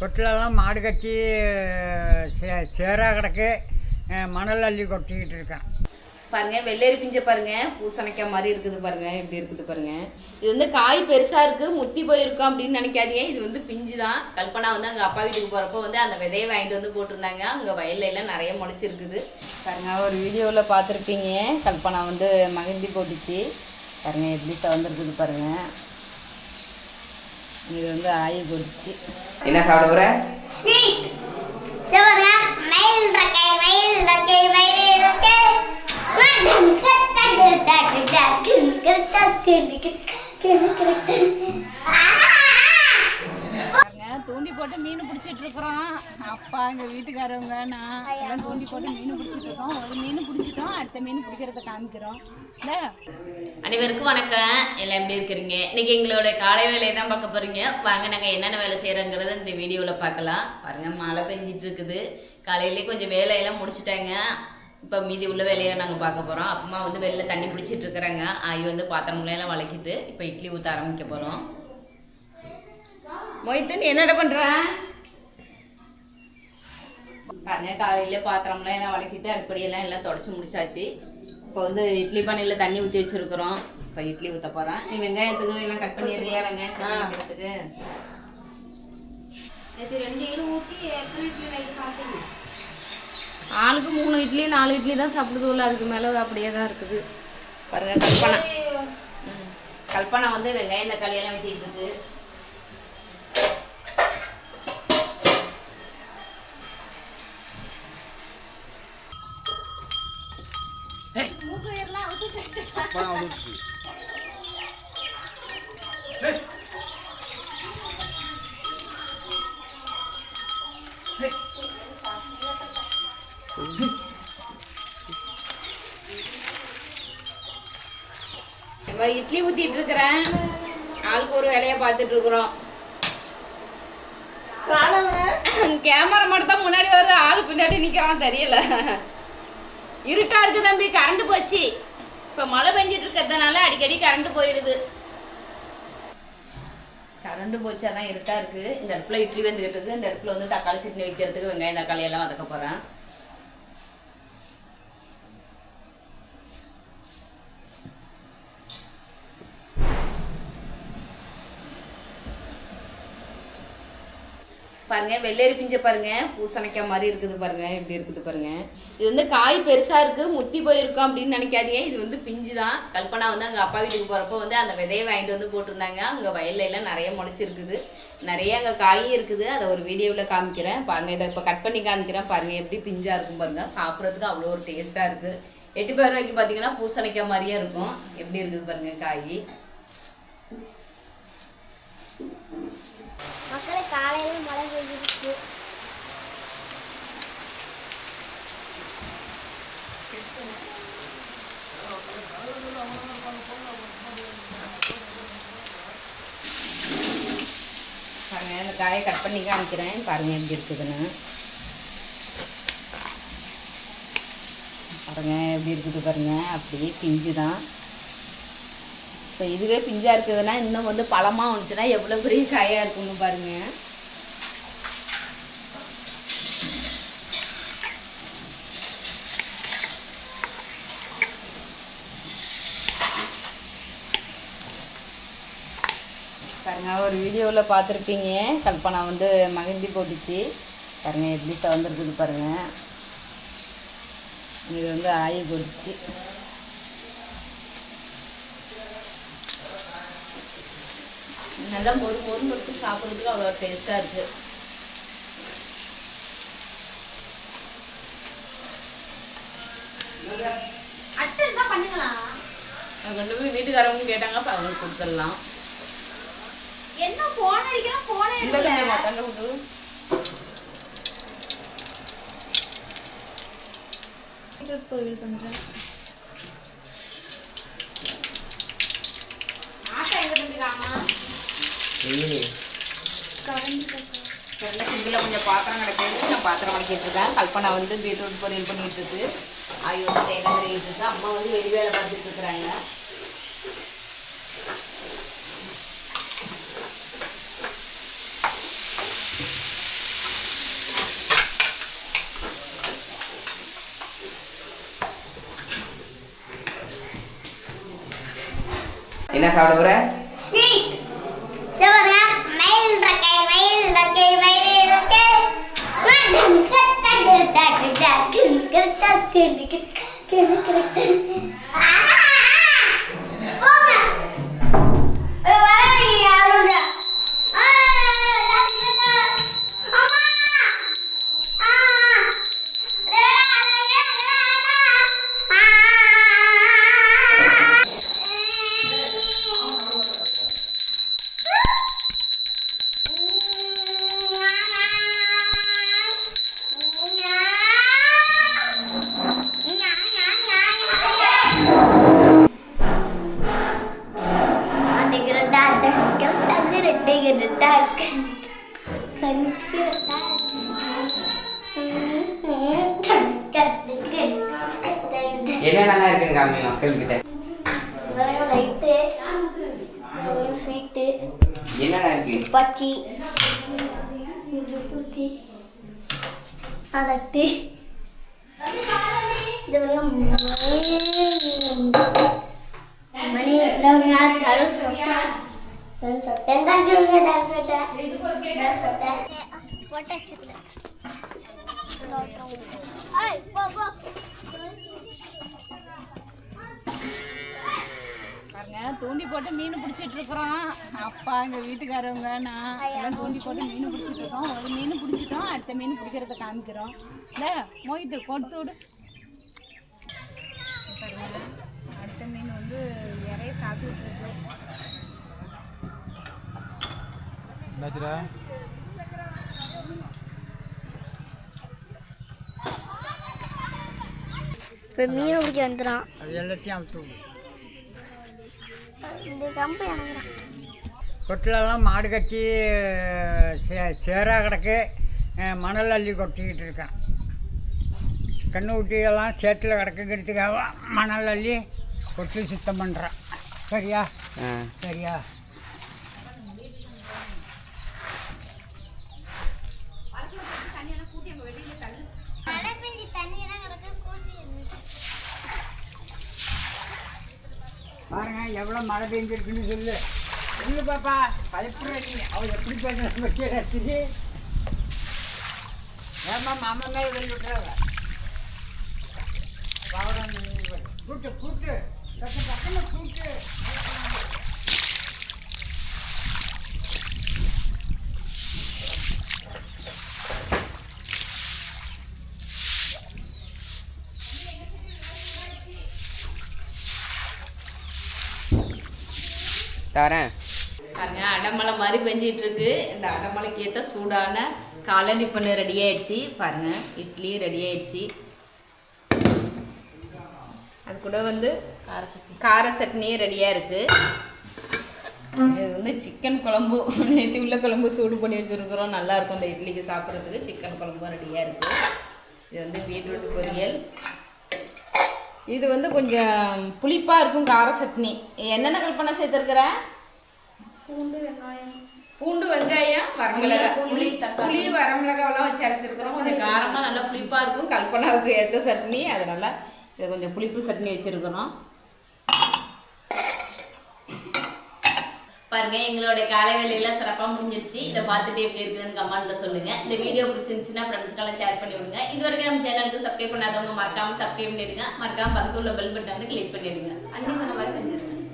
கொட்டிலெல்லாம் மாடு கட்டி சே சேராக கிடக்கு. மணல் அள்ளி கொட்டிக்கிட்டு இருக்கேன். பாருங்க வெள்ளரி பிஞ்சை பாருங்க. பூசணிக்காய் மாதிரி இருக்குது பாருங்க. இப்படி இருக்குது பாருங்கள் இது வந்து காய் பெருசாக இருக்குது முத்தி போயிருக்கோம் அப்படின்னு நினைக்காதீங்க. இது வந்து பிஞ்சு தான். கல்பனா வந்து அங்கே அப்பா வீட்டுக்கு போகிறப்ப வந்து அந்த விதையை வாங்கிட்டு வந்து போட்டிருந்தாங்க. அங்கே வயல்ல எல்லாம் நிறைய முளைச்சிருக்குது. பாருங்க ஒரு வீடியோவில் பார்த்துருப்பீங்க. கல்பனா வந்து மகிழ்ந்தி போட்டுச்சு. பாருங்க எப்படி சவந்திருக்குது பாருங்க. இது வந்து ஆயி போட்டுச்சு என்ன சாப்பிட போற? மயில் ரக்கை மயில் ரக்கை மயில் ரக்கை பாருங்க தூண்டி போட்டு மீன் பிடிச்சிட்டு இருக்கிறோம். அப்பா எங்கள் வீட்டுக்காரவங்க நான் எல்லாம் தூண்டி போட்டு மீன் பிடிச்சிட்டு இருக்கோம். ஒரு மீன் பிடிச்சிட்டோம். அடுத்த மீன் பிடிக்கிறத காமிக்கிறோம். அனைவருக்கும் வணக்கம். எல்லாம் எப்படி இருக்கிறீங்க? இன்னைக்கு எங்களோட காலை வேலையை தான் பார்க்க போறீங்க. வாங்க நாங்கள் என்னென்ன வேலை செய்கிறோங்கிறத இந்த வீடியோவில் பார்க்கலாம். பாருங்க மழை பெஞ்சிட்டு இருக்குது. காலையிலே கொஞ்சம் வேலையெல்லாம் முடிச்சிட்டாங்க. இப்போ மீதி உள்ள வேலையை நாங்கள் பார்க்க போகிறோம் அம்மா வந்து வெளில தண்ணி பிடிச்சிட்டு இருக்கிறாங்க. ஆயி வந்து பாத்திரங்களெல்லாம் வளக்கிட்டு இப்போ இட்லி ஊற்ற ஆரம்பிக்க போகிறோம் மொய்த்து நீ என்னடா பண்ற? பாருங்க காலையில பாத்திரம்லாம் எல்லாம் வளக்கிட்டு அடுப்படியெல்லாம் எல்லாம் தொடச்சி முடிச்சாச்சு. இப்போ வந்து இட்லி பானையில் தண்ணி ஊற்றி வச்சிருக்கிறோம். இப்போ இட்லி ஊற்ற போகிறேன் நீ வெங்காயத்துக்கு எல்லாம் கட் பண்ணிடுறியா வெங்காயம் சமைக்கிறதுக்கு ஆளுக்கு மூணு இட்லி நாலு இட்லி தான் சாப்பிடுது உள்ள. அதுக்கு மேலே அப்படியே தான் இருக்குது. பாருங்க கல்பனா. கல்பனா வந்து வெங்காயம் தக்காளி எல்லாம் வெட்டிட்டு இருக்கு. நம்ம இட்லி ஊத்திட்டு இருக்கிறேன். ஆளுக்கு ஒரு வேலையை பார்த்துட்டு இருக்கிறோம். கேமரா மட்டும் தான் முன்னாடி வருது. ஆள் பின்னாடி நிக்கிறான் தெரியல. இருட்டா இருக்கு தம்பி கரண்ட் போச்சு. இப்போ மழை பெஞ்சிட்டு இருக்கிறதுனால அடிக்கடி கரண்ட் போயிடுது. கரண்ட் போச்சாதான் இருட்டா இருக்கு. இந்த இடத்துல இட்லி வந்துகிட்டு இருக்கு. இந்த இடத்துல வந்து தக்காளி சட்னி வைக்கிறதுக்கு வெங்காயம் தக்காளி எல்லாம் வதக்க போறேன். பாருங்க வெள்ளரி பிஞ்சை பாருங்க பூசணிக்காய் மாதிரி இருக்குது பாருங்க எப்படி இருக்குது பாருங்க. இது வந்து காய் பெருசா இருக்கு முத்தி போயிருக்கும் அப்படின்னு நினைக்காதீங்க. இது வந்து பிஞ்சு தான் கல்பனா வந்து அங்கே அப்பா வீட்டுக்கு போறப்போ வந்து அந்த விதையை வாங்கிட்டு வந்து போட்டிருந்தாங்க. அங்கே வயல்ல எல்லாம் நிறைய முளைச்சிருக்குது. நிறைய அங்கே காயும் இருக்குது. அதை ஒரு வீடியோவில் காமிக்கிறேன். பாருங்க இதை இப்போ கட் பண்ணி காமிக்கிறேன். பாருங்க எப்படி பிஞ்சா இருக்கும் பாருங்க. சாப்பிட்றதுக்கு அவ்வளோ ஒரு டேஸ்டா இருக்கு. எட்டு பேர் வரைக்கும் பார்த்தீங்கன்னா பூசணிக்காய் மாதிரியே இருக்கும். எப்படி இருக்குது பாருங்க காய் மக்களே காலையில் மழை பெய்ஞ்சிருக்கு பாருங்க இந்த காயை கட் பண்ணி காமிக்கிறேன். பாருங்க எப்படி இருக்குதுன்னு. பாருங்க எப்படி இருக்குது பாருங்க. அப்படியே பிஞ்சு தான். இப்போ இதுவே பிஞ்சா இருக்குதுன்னா இன்னும் வந்து பழமாக வந்துச்சுன்னா எவ்வளோ பெரிய காயாக இருக்குன்னு பாருங்க. பாருங்க ஒரு வீடியோவில் பார்த்துருப்பீங்க. கல்பனா வந்து மகிழ்ந்தி போட்டுச்சு பாருங்க எப்படி சவந்திருக்குது பாருங்க. இது வந்து ஆயி போட்டுச்சு. நல்லா மொறு மொறு எடுத்து சாப்பிட்றதுக்கு அவ்வளோ டேஸ்ட்டாக இருக்குது கொண்டு போய் வீட்டுக்காரவங்க கேட்டாங்க அவங்களுக்கு கொடுத்துடலாம். என்ன போன் அடிக்கிறோம்? போனே இந்த கண்ணை மட்டன்ல கொண்டு கோவில் பண்றேன். ஆட்டா எங்க தம்பிக்காமா? தெரியல சிங்கில் கொஞ்சம் பாத்திரம் கிடக்குது. நான் பாத்திரம் வளக்கிட்டு இருக்கேன். கல்பனா வந்து பீட்ரூட் பொரியல் பண்ணிட்டு இருக்கு. ஆயு வந்து தேங்காய் இருக்கு அம்மா வந்து வெளி வேலை பார்த்துட்டு இருக்கிறாங்க. என்ன சாப்பிட போற? ஸ்வீட் இது பாருங்க. மயில் என்ன நல்லா இருக்குன்னு காமி மக்கள்கிட்ட லைட்டு ஸ்வீட்டு என்னடா இருக்கு? பச்சி அதட்டு. இது வந்து மணி. பாருங்க தூண்டி போட்டு மீன் பிடிச்சிட்டு இருக்கிறோம். அப்பா எங்க வீட்டுக்காரவங்க நான் எல்லாம் தூண்டி போட்டு மீன் பிடிச்சிட்டு இருக்கோம். ஒரு மீன் பிடிச்சிட்டோம் அடுத்த மீன் பிடிக்கிறத காமிக்கிறோம். இல்லை மொய்த்து கொடுத்து விடு பாருங்க, அடுத்த மீன் வந்து இறைய சாப்பிட்டுட்டு இருக்கு என்னாச்சுடா இப்போ மீன் பிடிக்க வந்துடும் அது எல்லாத்தையும் அவுத்து இந்த கம்பு கொட்டிலெல்லாம் மாடு கட்டி சே சேராக கிடக்கு. மணல் அள்ளி கொட்டிக்கிட்டு இருக்கேன். கண்ணு குட்டியெல்லாம் சேத்துல கிடக்குங்கிறதுக்காக மணல் அள்ளி கொட்டி சுத்தம் பண்ணுறேன் சரியா. சரியா மழை பெஞ்சு தண்ணியெல்லாம் கிடக்கு கூட்டி பாருங்க எவ்வளோ மழை பெஞ்சிருக்குன்னு சொல்லு. சொல்லு பாப்பா பயப்படுற நீ. அவள் எப்படி பேசுற பற்றி ரசிக்கு ஏமா மாமன் மேலே வெளி விட்டுறாங்க கூட்டு கூட்டு. பக்கம் டக்குன்னு கூட்டு. தரேன். பாருங்க அடமலை மாதிரி பெஞ்சிட்டு இருக்கு இந்த அடமலைக்கு ஏற்ற சூடான காலனி பண்ணு ரெடி ஆயிடுச்சு. பாருங்க இட்லி ரெடி ஆயிடுச்சு. அது கூட வந்து கார சட்னி. கார சட்னி ரெடியாக இருக்கு. இது வந்து சிக்கன் குழம்பு. நேற்று உள்ள குழம்பு சூடு பண்ணி வச்சுருக்குறோம். நல்லா இருக்கும் இந்த இட்லிக்கு சாப்பிட்றதுக்கு. சிக்கன் குழம்பும் ரெடியாக இருக்கு. இது வந்து பீட்ரூட் பொரியல். இது வந்து கொஞ்சம் புளிப்பாக இருக்கும் கார சட்னி. என்னென்ன கல்பனை சேர்த்துருக்குறேன் பூண்டு வெங்காயம். வரமிளகாய் புளி புளி வரமிளகாவெல்லாம் வச்சு அரைச்சிருக்கிறோம். கொஞ்சம் காரமாக நல்லா புளிப்பாக இருக்கும். கல்பனாவுக்கு ஏற்ற சட்னி. அதனால இது கொஞ்சம் புளிப்பு சட்னி வச்சுருக்கிறோம் பாருங்க எங்களுடைய காலை சிறப்பாக முடிஞ்சிருச்சு. இதை பார்த்துட்டு எப்படி இருக்குதுன்னு கமெண்ட்ல சொல்லுங்க. இந்த வீடியோ பிடிச்சிருந்துச்சுன்னா ஃப்ரெண்ட்ஸ்க்கெல்லாம் ஷேர் பண்ணி விடுங்க. இது வரைக்கும் நம்ம சேனலுக்கு சப்ஸ்கிரைப் பண்ணாதவங்க மறக்காம சப்ஸ்கிரைப் பண்ணிடுங்க. மறக்காம பக்கத்துல உள்ள பெல் பட்டன் வந்து கிளிக் பண்ணிடுங்க. அண்ணி சொன்ன மாதிரி செஞ்சு